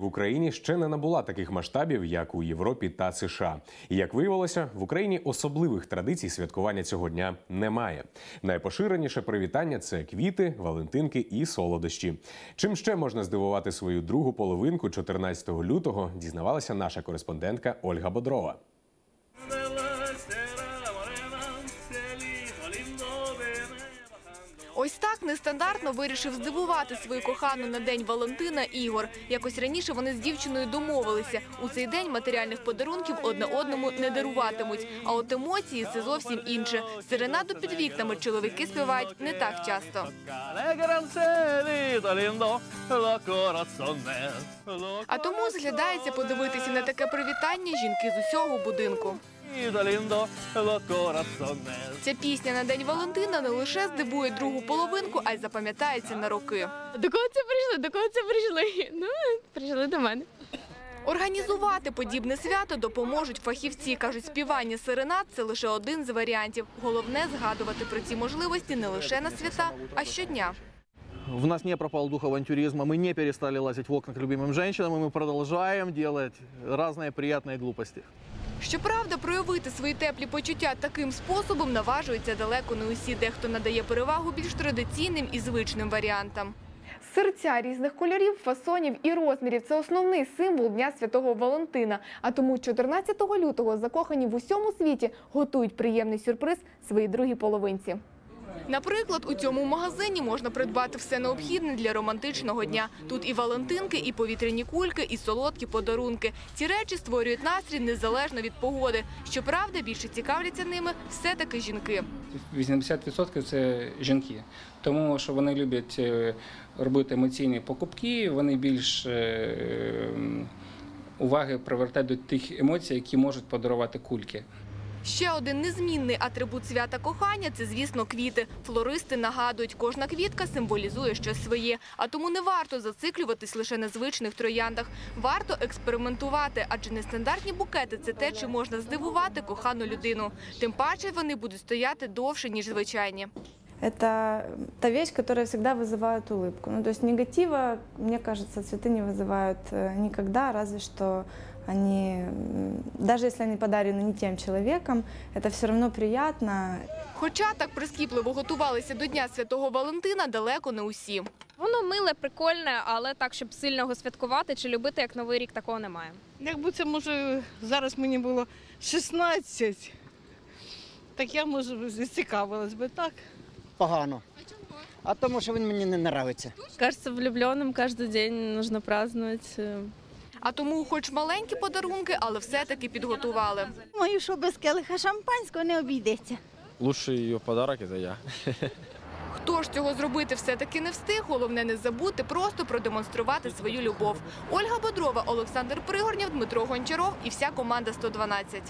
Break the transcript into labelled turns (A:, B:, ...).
A: В Україні ще не набула таких масштабів, як у Європі та США. І як виявилося, в Україні особливих традицій святкування цього дня немає. Найпоширеніше привітання це квіти, валентинки і солодощі. Чим ще можна здивувати свою другу половинку 14 лютого, дізнавалася наша кореспондентка Ольга Бодрова.
B: Ось так нестандартно вирішив здивувати свою кохану на день Валентина Ігор. Якось раніше вони з дівчиною домовилися. У цей день матеріальних подарунків одне одному не даруватимуть. А от емоції це зовсім інше. Серенаду під вікнами чоловіки співають не так часто. А тому зглядається подивитися на таке привітання жінки з усього будинку.
C: corazoncito lindo, lo corazone.
B: Ця пісня на день Валентина не лише здивує другу половинку, а й запам'ятається на роки.
D: До кого це прийшли? До кого це прийшли? Ну, прийшли до мене.
B: Організувати подібне свято допоможуть фахівці. Кажуть, співання серенад – це лише один з варіантів. Головне – згадувати про ці можливості не лише на свята, а щодня.
E: В нас не пропал дух авантюризма, мы не перестали лазить в окна к любимым женщинам, и мы продолжаем делать разные приятные глупости.
B: Щоправда, проявити свої теплі почуття таким способом наважуються далеко не усі. Дехто надає перевагу більш традиційним і звичним варіантам. Серця різних кольорів, фасонів і розмірів це основний символ Дня Святого Валентина. А тому 14 лютого закохані в усьому світі готують приємний сюрприз своїй другій половинці. Наприклад, у цьому магазині можна придбати все необхідне для романтичного дня. Тут і валентинки, і повітряні кульки, і солодкі подарунки. Ці речі створюють настрій незалежно від погоди. Щоправда, більше цікавляться ними все-таки жінки.
F: 80% це жінки, тому що вони люблять е, робити емоційні покупки, вони більш е, уваги привертають до тих емоцій, які можуть подарувати кульки.
B: Ще один незмінний атрибут свята кохання це, звісно, квіти. Флористи нагадують, кожна квітка символізує щось своє. А тому не варто зациклюватись лише на звичних трояндах. Варто експериментувати, адже нестандартні букети це те, чи можна здивувати кохану людину. Тим паче вони будуть стояти довше, ніж звичайні
G: Это та вещь, которая всегда вызывает улыбку. Ну, то есть негатива, мне кажется, цветы не вызывают э, никогда, разве что они, м, даже если они подарены не тем человеком, это все равно приятно.
B: Хоча так прискіпливо готувалися до Дня Святого Валентина, далеко не усі.
D: Воно миле, прикольне, але так, щоб сильно його святкувати чи любити як новий рік, такого немає.
H: Якби це може зараз мені було 16, так я може зацікавилась би так.
I: погано. А тому, що він мені не подобається.
D: Кажется, влюбленим кожен день нужно праздновать.
B: А тому, хоч маленькі подарунки, але все-таки підготували.
J: Думаю, що без келиха шампанського не обійдеться.
K: Лучший ее подарок это я.
B: Хто ж цього зробити все-таки не встиг, головне не забути просто продемонструвати свою любов. Ольга Бодрова, Олександр Пригорнєв, Дмитро Гончаров і вся команда «112».